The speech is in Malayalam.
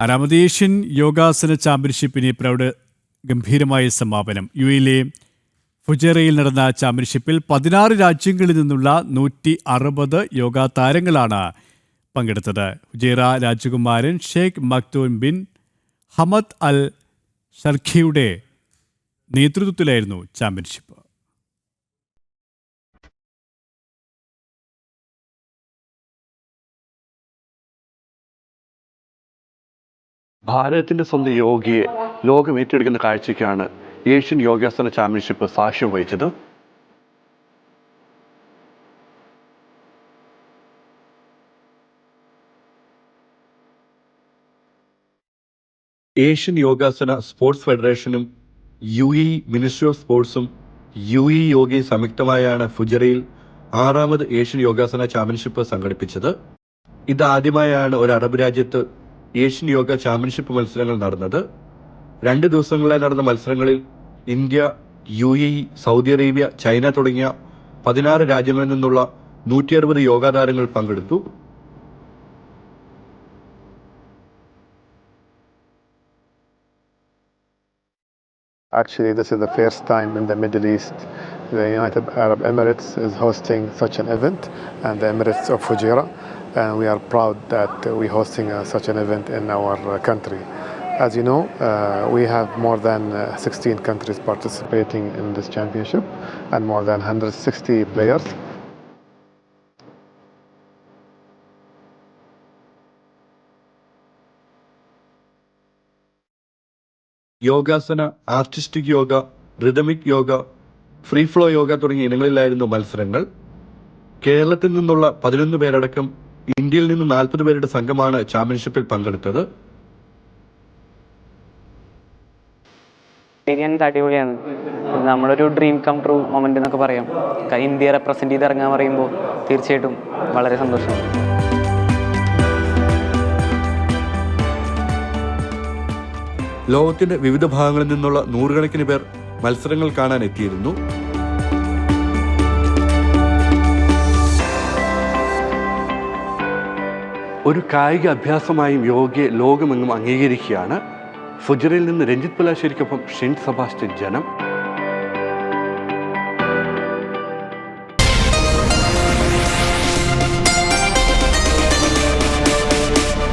ആറാമത് ഏഷ്യൻ യോഗാസന ചാമ്പ്യൻഷിപ്പിന് പ്രൗഢ ഗംഭീരമായ സമാപനം. യു എയിലെ ഫുജേറയിൽ നടന്ന ചാമ്പ്യൻഷിപ്പിൽ പതിനാറ് രാജ്യങ്ങളിൽ നിന്നുള്ള നൂറ്റി അറുപത് യോഗാ താരങ്ങളാണ് പങ്കെടുത്തത്. ഫുജേറ രാജകുമാരൻ Sheikh Maktoum bin Hamad Al ഷർഖിയുടെ നേതൃത്വത്തിലായിരുന്നു ചാമ്പ്യൻഷിപ്പ്. ഭാരതത്തിന്റെ സ്വന്തം യോഗിയെ ലോകം ഏറ്റെടുക്കുന്ന കാഴ്ചയ്ക്കാണ് ഏഷ്യൻ യോഗാസന ചാമ്പ്യൻഷിപ്പ് സാക്ഷ്യം വഹിച്ചത്. ഏഷ്യൻ യോഗാസന സ്പോർട്സ് ഫെഡറേഷനും യു ഇ മിനിസ്ട്രി ഓഫ് സ്പോർട്സും യു ഇ യോഗയും സംയുക്തമായാണ് ഫുജറയിൽ ആറാമത് ഏഷ്യൻ യോഗാസന ചാമ്പ്യൻഷിപ്പ് സംഘടിപ്പിച്ചത്. ഇതാദ്യമായാണ് ഒരു അറബ് രാജ്യത്ത് ഏഷ്യൻ യോഗ ചാമ്പ്യൻഷിപ്പ് മത്സരങ്ങൾ നടന്നത് രണ്ട് ദിവസങ്ങളിലായി നടന്ന മത്സരങ്ങളിൽ India U A E Saudi Arabia China തുടങ്ങിയ പതിനാറ് രാജ്യങ്ങളിൽ നിന്നുള്ള നൂറ്റി അറുപത് യോഗാ താരങ്ങൾ പങ്കെടുത്തു Actually, this is the first time in the Middle East the United Arab Emirates is hosting such an event, and the Emirates of Fujairah. And we are proud that we're hosting uh, such an event in our uh, country. As you know, uh, we have more than uh, 16 countries participating in this championship and more than 160 players. യോഗാസന artistic yoga rhythmic yoga free flow yoga തുടങ്ങിയ ഇനങ്ങളിലായിരുന്നു മത്സരങ്ങൾ കേരളത്തിൽ നിന്നുള്ള പതിനൊന്ന് പേരടക്കം ഇന്ത്യയിൽ നിന്ന് നാൽപ്പത് പേരുടെ സംഘമാണ് ചാമ്പ്യൻഷിപ്പിൽ പങ്കെടുത്തത്. എക്സ്പീരിയൻസ് അടിപൊളിയാണ്. നമ്മളൊരു ഡ്രീം കം ട്രൂ മൊമെന്റ് എന്നൊക്കെ പറയാം. ഇന്ത്യയെ റെപ്രസെന്റ് ചെയ്ത് ഇറങ്ങാൻ പറയുമ്പോൾ തീർച്ചയായിട്ടും വളരെ സന്തോഷം ലോകത്തിന്റെ വിവിധ ഭാഗങ്ങളിൽ നിന്നുള്ള നൂറുകണക്കിന് പേർ മത്സരങ്ങൾ കാണാൻ എത്തിയിരുന്നു ഒരു കായിക അഭ്യാസമായും യോഗയെ ലോകമെങ്ങും അംഗീകരിക്കുകയാണ്. ഫുജറയിൽ നിന്ന് രഞ്ജിത് പലാശ്ശേരിക്കൊപ്പം ഷിൻ സെബാസ്റ്റ്യൻ ജനം.